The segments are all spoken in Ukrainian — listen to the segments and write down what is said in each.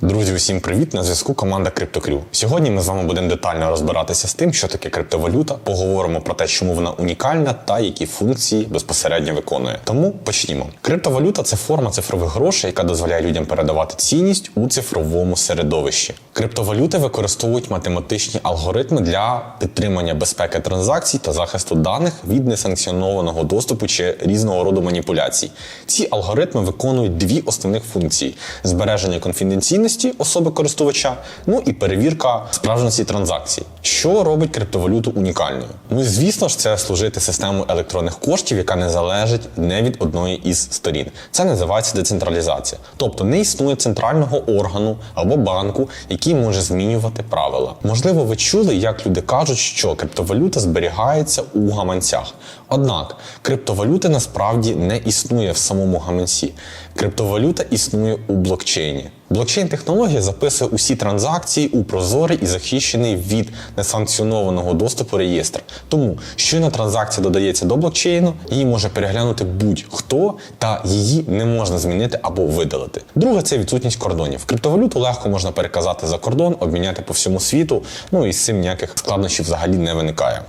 Друзі, усім привіт! На зв'язку команда CryptoCrew. Сьогодні ми з вами будемо детально розбиратися з тим, що таке криптовалюта. Поговоримо про те, чому вона унікальна та які функції безпосередньо виконує. Тому почнімо. Криптовалюта це форма цифрових грошей, яка дозволяє людям передавати цінність у цифровому середовищі. Криптовалюти використовують математичні алгоритми для підтримання безпеки транзакцій та захисту даних від несанкціонованого доступу чи різного роду маніпуляцій. Ці алгоритми виконують дві основних функції: збереження конфіденційності особи користувача, ну і перевірка справжності транзакцій. Що робить криптовалюту унікальною? Ну і звісно ж, це служити системою електронних коштів, яка не залежить не від одної із сторін. Це називається децентралізація. Тобто не існує центрального органу або банку, який може змінювати правила. Можливо, ви чули, як люди кажуть, що криптовалюта зберігається у гаманцях. Однак криптовалюти насправді не існує в самому гаманці. Криптовалюта існує у блокчейні. Блокчейн-технологія записує усі транзакції у прозорий і захищений від несанкціонованого доступу реєстр. Тому щойно транзакція додається до блокчейну, її може переглянути будь-хто, та її не можна змінити або видалити. Друге це відсутність кордонів. Криптовалюту легко можна переказати за кордон, обміняти по всьому світу. Ну і з цим ніяких складнощів взагалі не виникає.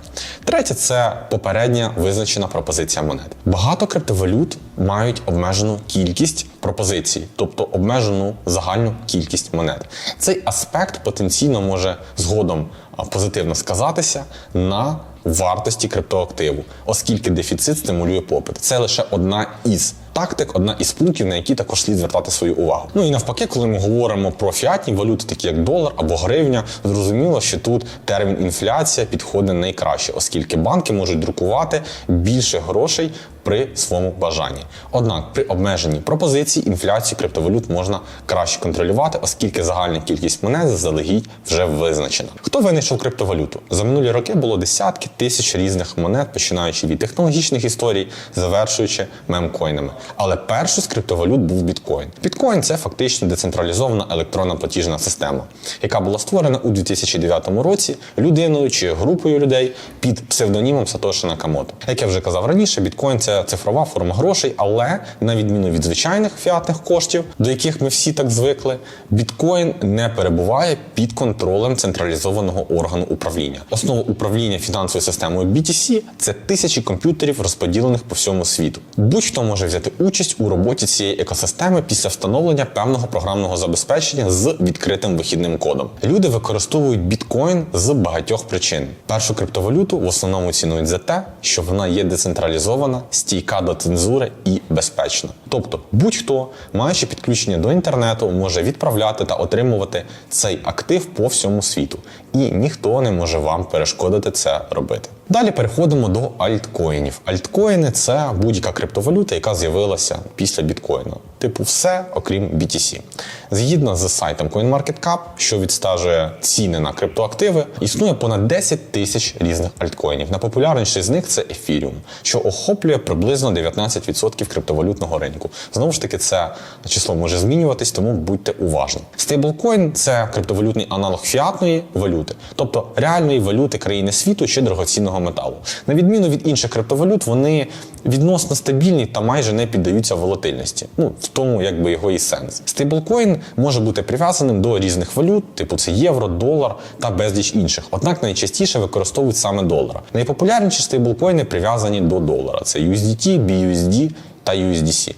Третє це попередня визначена пропозиція монет. Багато криптовалют мають обмежену кількість пропозицій, тобто обмежену загальну кількість монет. Цей аспект потенційно може згодом позитивно сказатися на вартості криптоактиву, оскільки дефіцит стимулює попит. Це лише одна із тактик, одна із пунктів, на які також слід звертати свою увагу. Ну і навпаки, коли ми говоримо про фіатні валюти, такі як долар або гривня, зрозуміло, що тут термін інфляція підходить найкраще, оскільки банки можуть друкувати більше грошей при своєму бажанні. Однак при обмеженні пропозиції інфляцію криптовалют можна краще контролювати, оскільки загальна кількість монет заздалегідь вже визначена. Хто винайшов криптовалюту? За минулі роки було десятки тисяч різних монет, починаючи від технологічних історій, завершуючи мемкоїнами. Але першою з криптовалют був біткоін. Біткоін це фактично децентралізована електронна платіжна система, яка була створена у 2009 році людиною чи групою людей під псевдонімом Сатоші Накамото. Як я вже казав раніше, біткоін це цифрова форма грошей, але на відміну від звичайних фіатних коштів, до яких ми всі так звикли, біткоін не перебуває під контролем централізованого органу управління. Основа управління фінансовою системою BTC – це тисячі комп'ютерів, розподілених по всьому світу. Будь-хто може взяти участь у роботі цієї екосистеми після встановлення певного програмного забезпечення з відкритим вихідним кодом. Люди використовують біткоін з багатьох причин. Першу криптовалюту в основному цінують за те, що вона є децентралізована, стійка до цензури і безпечна. Тобто, будь-хто, маючи підключення до інтернету, може відправляти та отримувати цей актив по всьому світу, і ніхто не може вам перешкодити це робити. Далі переходимо до альткоїнів. Альткоїни це будь-яка криптовалюта, яка з'явилася після біткоїну. Типу, все окрім BTC. Згідно з сайтом CoinMarketCap, що відстежує ціни на криптоактиви, існує понад 10 тисяч різних альткоїнів. Найпопулярніший з них це Ethereum, що охоплює приблизно 19% криптовалютного ринку. Знову ж таки, це число може змінюватись, тому будьте уважні. Стейблкоін це криптовалютний аналог фіатної валюти, тобто реальної валюти країни світу чи дорогоцінного металу. На відміну від інших криптовалют, вони відносно стабільні та майже не піддаються волатильності. Ну в тому, якби його і сенс. Стейблкоін може бути прив'язаним до різних валют, типу це євро, долар та безліч інших. Однак найчастіше використовують саме долара. Найпопулярніші стейблкоїни прив'язані до долара: це USDT, BUSD та USDC.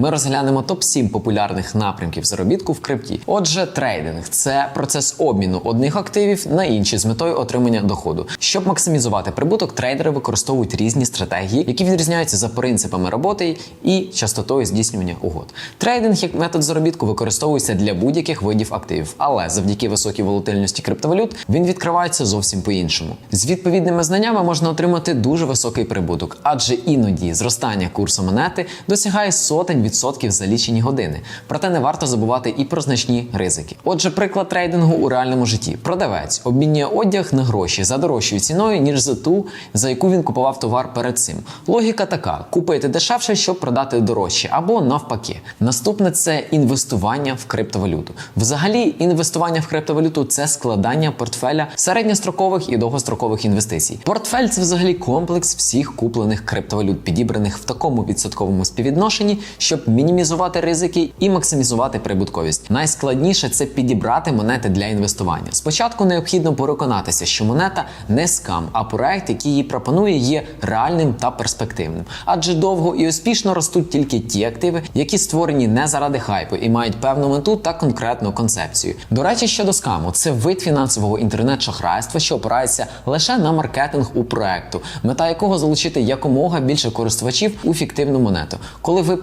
Ми розглянемо топ-7 популярних напрямків заробітку в крипті. Отже, трейдинг це процес обміну одних активів на інші з метою отримання доходу. Щоб максимізувати прибуток, трейдери використовують різні стратегії, які відрізняються за принципами роботи і частотою здійснювання угод. Трейдинг як метод заробітку використовується для будь-яких видів активів, але завдяки високій волатильності криптовалют він відкривається зовсім по-іншому. З відповідними знаннями можна отримати дуже високий прибуток, адже іноді зростання курсу монети досягає сотень відсотків за лічені години. Проте не варто забувати і про значні ризики. Отже, приклад трейдингу у реальному житті: продавець обмінює одяг на гроші за дорожчою ціною, ніж за ту, за яку він купував товар перед цим. Логіка така: купити дешевше, щоб продати дорожче, або навпаки. Наступне це інвестування в криптовалюту. Взагалі, інвестування в криптовалюту це складання портфеля середньострокових і довгострокових інвестицій. Портфель це взагалі комплекс всіх куплених криптовалют, підібраних в такому відсотковому співвідношенні, щоб щоб мінімізувати ризики і максимізувати прибутковість. Найскладніше це підібрати монети для інвестування. Спочатку необхідно переконатися, що монета не скам, а проект, який її пропонує, є реальним та перспективним. Адже довго і успішно ростуть тільки ті активи, які створені не заради хайпу і мають певну мету та конкретну концепцію. До речі, щодо скаму, це вид фінансового інтернет-шахрайства, що опирається лише на маркетинг у проекту, мета якого залучити якомога більше користувачів у фіктивну монету. Коли ви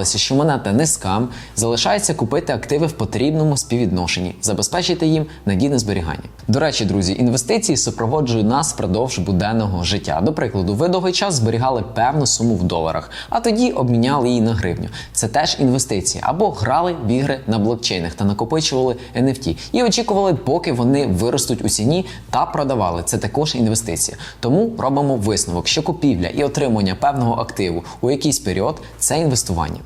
переконалися, що монета не залишається купити активи в потрібному співвідношенні, забезпечити їм надійне зберігання. До речі, друзі, інвестиції супроводжують нас впродовж буденного життя. До прикладу, ви довгий час зберігали певну суму в доларах, а тоді обміняли її на гривню. Це теж інвестиції або грали в ігри на блокчейнах та накопичували NFT і очікували, поки вони виростуть у ціні та продавали. Це також інвестиція. Тому робимо висновок, що купівля і отримання певного активу у якийсь період це інвестування.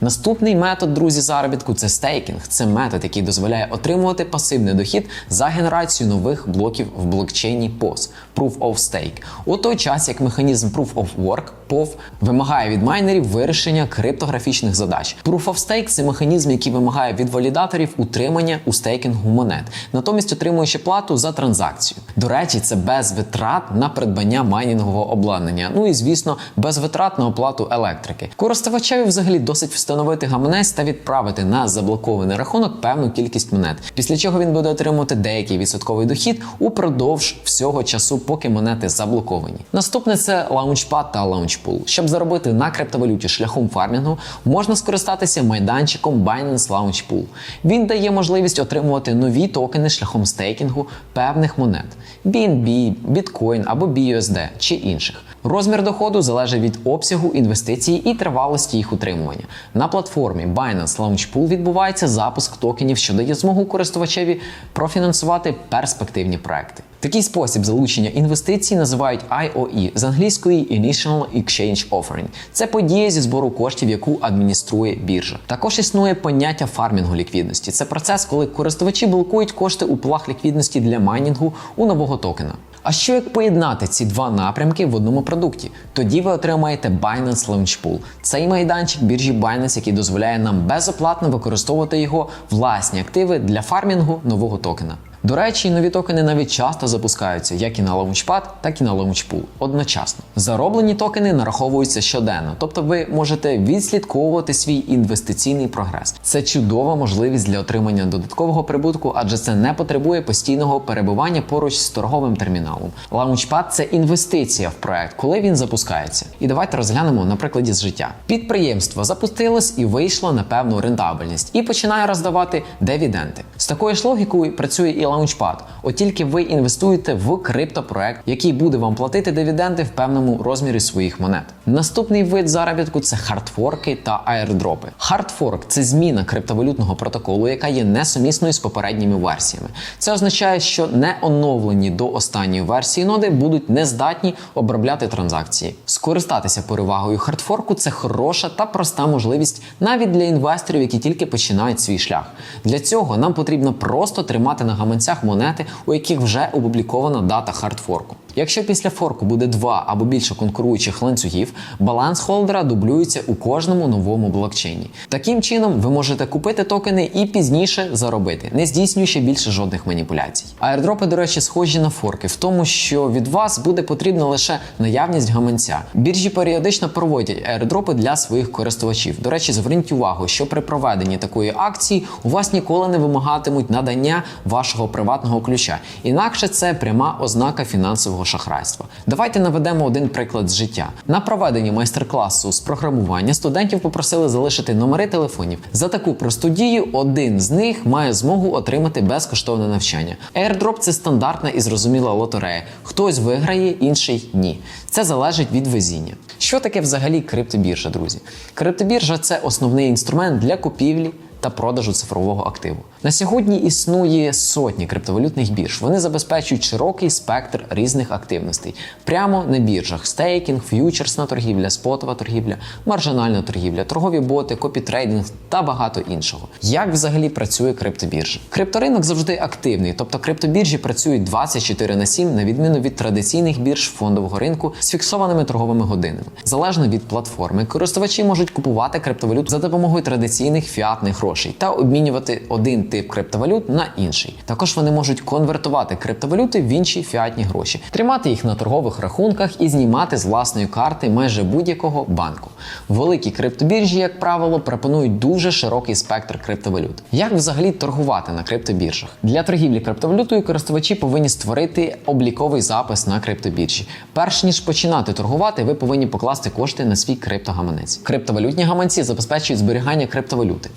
Наступний метод, друзі, заробітку це стейкінг. Це метод, який дозволяє отримувати пасивний дохід за генерацію нових блоків в блокчейні POS – Proof of Stake. У той час, як механізм Proof of Work POV вимагає від майнерів вирішення криптографічних задач. Proof of Stake – це механізм, який вимагає від валідаторів утримання у стейкінгу монет, натомість отримує ще плату за транзакцію. До речі, це без витрат на придбання майнінгового обладнання. Ну і звісно, без витрат на оплату електрики. Користувачеві взагалі досить встановити гаманець та відправити на заблокований рахунок певну кількість монет, після чого він буде отримувати деякий відсотковий дохід упродовж всього часу, поки монети заблоковані. Наступне це лаунчпад та лаунчпул. Щоб заробити на криптовалюті шляхом фармінгу, можна скористатися майданчиком Binance Launch Pool. Він дає можливість отримувати нові токени шляхом стейкінгу певних монет BNB, Bitcoin або BUSD чи інших. Розмір доходу залежить від обсягу інвестицій і тривалості їх утримування. На платформі Binance Launch Pool відбувається запуск токенів, що дає змогу користувачеві профінансувати перспективні проекти. Такий спосіб залучення інвестицій називають IOE з англійської Initial Exchange Offering. Це подія зі збору коштів, яку адмініструє біржа. Також існує поняття фармінгу ліквідності. Це процес, коли користувачі блокують кошти у плах ліквідності для майнінгу у нового токена. А що як поєднати ці два напрямки в одному продукті? Тоді ви отримаєте Binance Launch Pool. Цей майданчик біржі Binance, який дозволяє нам безоплатно використовувати його власні активи для фармінгу нового токена. До речі, нові токени навіть часто запускаються як і на Launchpad, так і на Launchpool одночасно. Зароблені токени нараховуються щоденно, тобто ви можете відслідковувати свій інвестиційний прогрес. Це чудова можливість для отримання додаткового прибутку, адже це не потребує постійного перебування поруч з торговим терміналом. Launchpad – це інвестиція в проект, коли він запускається. І давайте розглянемо на прикладі з життя. Підприємство запустилось і вийшло на певну рентабельність і починає роздавати дивіденди. З такою ж логікою працює і Launchpad. От тільки ви інвестуєте в криптопроект, який буде вам платити дивіденди в певному розмірі своїх монет. Наступний вид заробітку це хардфорки та аірдропи. Хардфорк це зміна криптовалютного протоколу, яка є несумісною з попередніми версіями. Це означає, що не оновлені до останньої версії ноди будуть нездатні обробляти транзакції. Скористатися перевагою хардфорку це хороша та проста можливість навіть для інвесторів, які тільки починають свій шлях. Для цього нам потрібно просто тримати на гаманцях монети, у яких вже опублікована дата хардфорку. Якщо після форку буде два або більше конкуруючих ланцюгів, баланс холдера дублюється у кожному новому блокчейні. Таким чином, ви можете купити токени і пізніше заробити, не здійснюючи більше жодних маніпуляцій. Аердропи, до речі, схожі на форки в тому, що від вас буде потрібна лише наявність гаманця. Біржі періодично проводять аердропи для своїх користувачів. До речі, зверніть увагу, що при проведенні такої акції у вас ніколи не вимагатимуть надання вашого приватного ключа. Інакше це пряма ознака фінансового шахрайства. Давайте наведемо один приклад з життя. На проведенні майстер-класу з програмування студентів попросили залишити номери телефонів. За таку просту дію один з них має змогу отримати безкоштовне навчання. Airdrop – це стандартна і зрозуміла лотерея. Хтось виграє, інший ні. Це залежить від везіння. Що таке взагалі криптобіржа, друзі? Криптобіржа це основний інструмент для купівлі та продажу цифрового активу. На сьогодні існує сотні криптовалютних бірж. Вони забезпечують широкий спектр різних активностей прямо на біржах: стейкінг, ф'ючерсна торгівля, спотова торгівля, маржинальна торгівля, торгові боти, копітрейдинг та багато іншого. Як взагалі працює криптобіржа? Крипторинок завжди активний, тобто криптобіржі працюють 24 на 7, на відміну від традиційних бірж фондового ринку з фіксованими торговими годинами. Залежно від платформи, користувачі можуть купувати криптовалюту за допомогою традиційних фіатних грошей та обмінювати один тип криптовалют на інший. Також вони можуть конвертувати криптовалюти в інші фіатні гроші, тримати їх на торгових рахунках і знімати з власної карти майже будь-якого банку. Великі криптобіржі, як правило, пропонують дуже широкий спектр криптовалют. Як взагалі торгувати на криптобіржах? Для торгівлі криптовалютою користувачі повинні створити обліковий запис на криптобіржі. Перш ніж починати торгувати, ви повинні покласти кошти на свій криптогаманець. Криптовалютні гаманці забезпечують зберігання криптовалюти.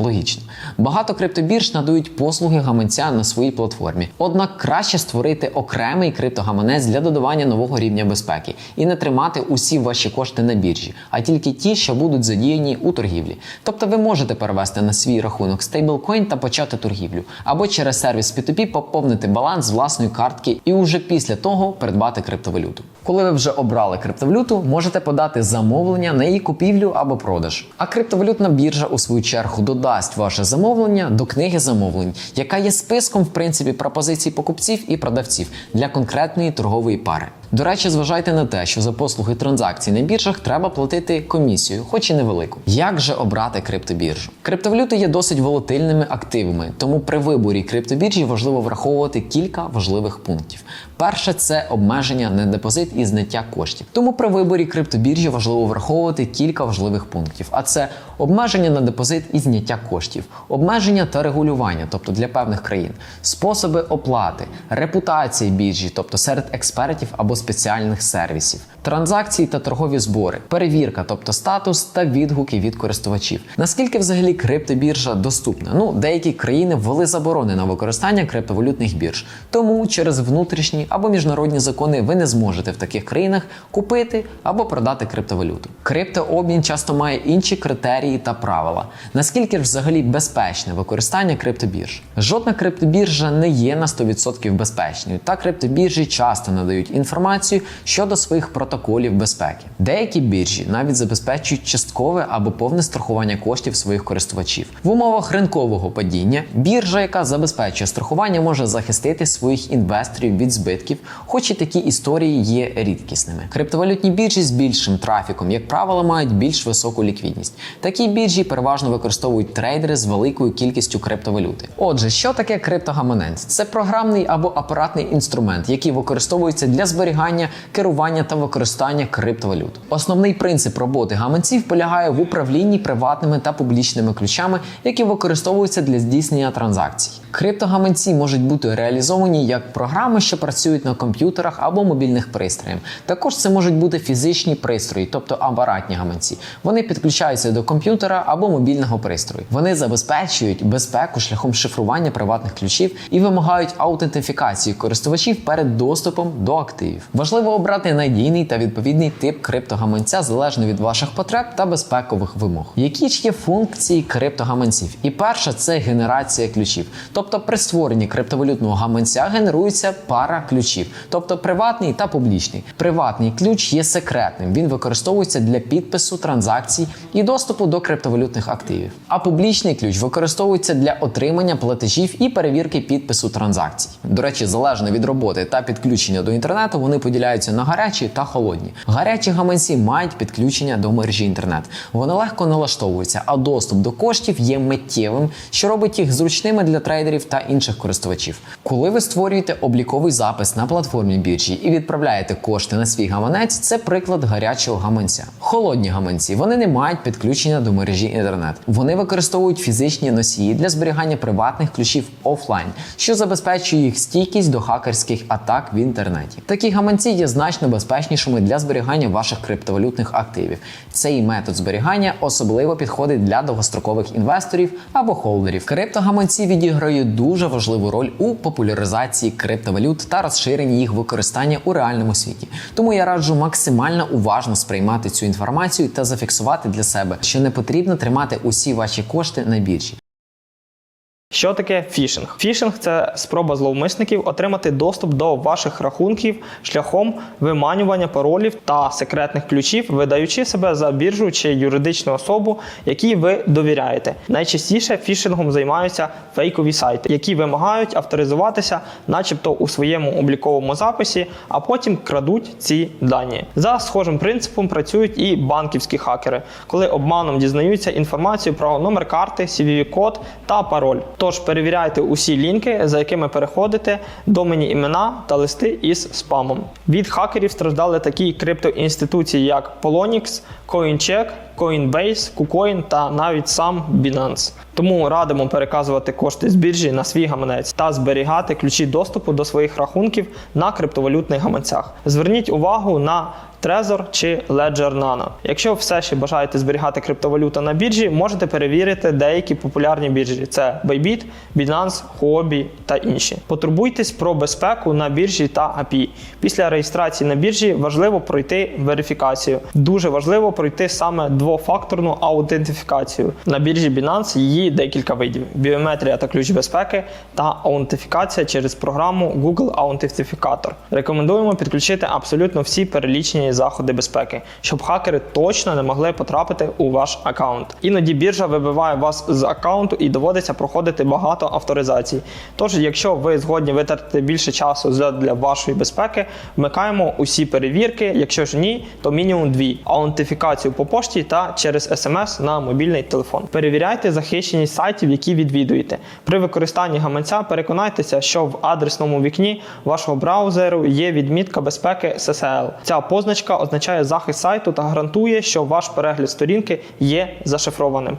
Логічно. Багато криптобірж надають послуги гаманця на своїй платформі. Однак краще створити окремий криптогаманець для додавання нового рівня безпеки і не тримати усі ваші кошти на біржі, а тільки ті, що будуть задіяні у торгівлі. Тобто ви можете перевести на свій рахунок стейблкоін та почати торгівлю, або через сервіс P2P поповнити баланс власної картки і уже після того придбати криптовалюту. Коли ви вже обрали криптовалюту, можете подати замовлення на її купівлю або продаж. А криптовалютна біржа у свою чергу додасть ваше замовлення до книги замовлень, яка є списком в принципі пропозицій покупців і продавців для конкретної торгової пари. До речі, зважайте на те, що за послуги транзакцій на біржах треба платити комісію, хоч і невелику. Як же обрати криптобіржу? Криптовалюти є досить волатильними активами, тому при виборі криптобіржі важливо враховувати кілька важливих пунктів. Перше це обмеження на депозит і зняття коштів. Тому при виборі криптобіржі важливо враховувати кілька важливих пунктів: а це обмеження на депозит і зняття коштів, обмеження та регулювання, тобто для певних країн, способи оплати, репутація біржі, тобто серед експертів або спеціальних сервісів, транзакції та торгові збори, перевірка, тобто статус та відгуки від користувачів. Наскільки взагалі криптобіржа доступна? Ну, деякі країни ввели заборони на використання криптовалютних бірж, тому через внутрішні або міжнародні закони ви не зможете в таких країнах купити або продати криптовалюту. Криптообмін часто має інші критерії та правила. Наскільки ж взагалі безпечне використання криптобірж? Жодна криптобіржа не є на 100% безпечною, та криптобіржі часто надають інформацію щодо своїх протоколів безпеки. Деякі біржі навіть забезпечують часткове або повне страхування коштів своїх користувачів. В умовах ринкового падіння біржа, яка забезпечує страхування, може захистити своїх інвесторів від збитків, хоч і такі історії є рідкісними. Криптовалютні біржі з більшим трафіком, як правило, мають більш високу ліквідність. Такі біржі переважно використовують трейдери з великою кількістю криптовалюти. Отже, що таке криптогаманець? Це програмний або апаратний інструмент, який використовується для зберігання, керування та використання криптовалют. Основний принцип роботи гаманців полягає в управлінні приватними та публічними ключами, які використовуються для здійснення транзакцій. Криптогаманці можуть бути реалізовані як програми, що працюють на комп'ютерах або мобільних пристроях. Також це можуть бути фізичні пристрої, тобто апаратні гаманці. Вони підключаються до комп'ютера або мобільного пристрою. Вони забезпечують безпеку шляхом шифрування приватних ключів і вимагають аутентифікації користувачів перед доступом до активів. Важливо обрати надійний та відповідний тип криптогаманця залежно від ваших потреб та безпекових вимог. Які ж є функції криптогаманців? І перша це генерація ключів. Тобто при створенні криптовалютного гаманця генерується пара ключів, тобто приватний та публічний. Приватний ключ є секретним. Він використовується для підпису транзакцій і доступу до криптовалютних активів. А публічний ключ використовується для отримання платежів і перевірки підпису транзакцій. До речі, залежно від роботи та підключення до інтернету, вони поділяються на гарячі та холодні. Гарячі гаманці мають підключення до мережі інтернет. Вони легко налаштовуються, а доступ до коштів є миттєвим, що робить їх зручними для трейдерів та інших користувачів. Коли ви створюєте обліковий запис на платформі біржі і відправляєте кошти на свій гаманець, це приклад гарячого гаманця. Холодні гаманці вони не мають підключення до мережі інтернет. Вони використовують фізичні носії для зберігання приватних ключів офлайн, що забезпечує їх стійкість до хакерських атак в інтернеті. Такі гаманці є значно безпечнішими для зберігання ваших криптовалютних активів. Цей метод зберігання особливо підходить для довгострокових інвесторів або холдерів. Криптогаманці відіграють дуже важливу роль у популяризації криптовалют та розширенні їх використання у реальному світі. Тому я раджу максимально уважно сприймати цю інформацію та зафіксувати для себе, що не потрібно тримати усі ваші кошти на біржі. Що таке фішинг? Фішинг це спроба зловмисників отримати доступ до ваших рахунків шляхом виманювання паролів та секретних ключів, видаючи себе за біржу чи юридичну особу, якій ви довіряєте. Найчастіше фішингом займаються фейкові сайти, які вимагають авторизуватися, начебто у своєму обліковому записі, а потім крадуть ці дані. За схожим принципом працюють і банківські хакери, коли обманом дізнаються інформацію про номер карти, CVV-код та пароль. Тож перевіряйте усі лінки, за якими переходите, доменні імена та листи із спамом. Від хакерів страждали такі криптоінституції, як Polonix, CoinCheck, Coinbase, KuCoin та навіть сам Binance. Тому радимо переказувати кошти з біржі на свій гаманець та зберігати ключі доступу до своїх рахунків на криптовалютних гаманцях. Зверніть увагу на Trezor чи Ledger Nano. Якщо все ще бажаєте зберігати криптовалюту на біржі, можете перевірити деякі популярні біржі: це Bybit, Binance, Huobi та інші. Потурбуйтесь про безпеку на біржі та API. Після реєстрації на біржі важливо пройти верифікацію. Дуже важливо пройти саме двофакторну аутентифікацію. На біржі Binance її декілька видів: біометрія та ключ безпеки та аутентифікація через програму Google Authenticator. Рекомендуємо підключити абсолютно всі перелічені заходи безпеки, щоб хакери точно не могли потрапити у ваш аккаунт. Іноді біржа вибиває вас з аккаунту і доводиться проходити багато авторизацій. Тож, якщо ви згодні витратити більше часу для вашої безпеки, вмикаємо усі перевірки. Якщо ж ні, то мінімум дві: аутентифікацію по пошті та через смс на мобільний телефон. Перевіряйте захищеність сайтів, які відвідуєте. При використанні гаманця переконайтеся, що в адресному вікні вашого браузеру є відмітка безпеки SSL. Ця позначка означає захист сайту та гарантує, що ваш перегляд сторінки є зашифрованим.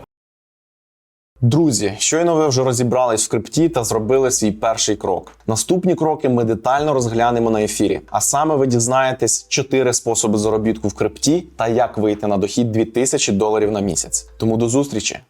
Друзі, щойно ви вже розібрались в крипті та зробили свій перший крок. Наступні кроки ми детально розглянемо на ефірі. А саме ви дізнаєтесь 4 способи заробітку в крипті та як вийти на дохід 2000 доларів на місяць. Тому до зустрічі!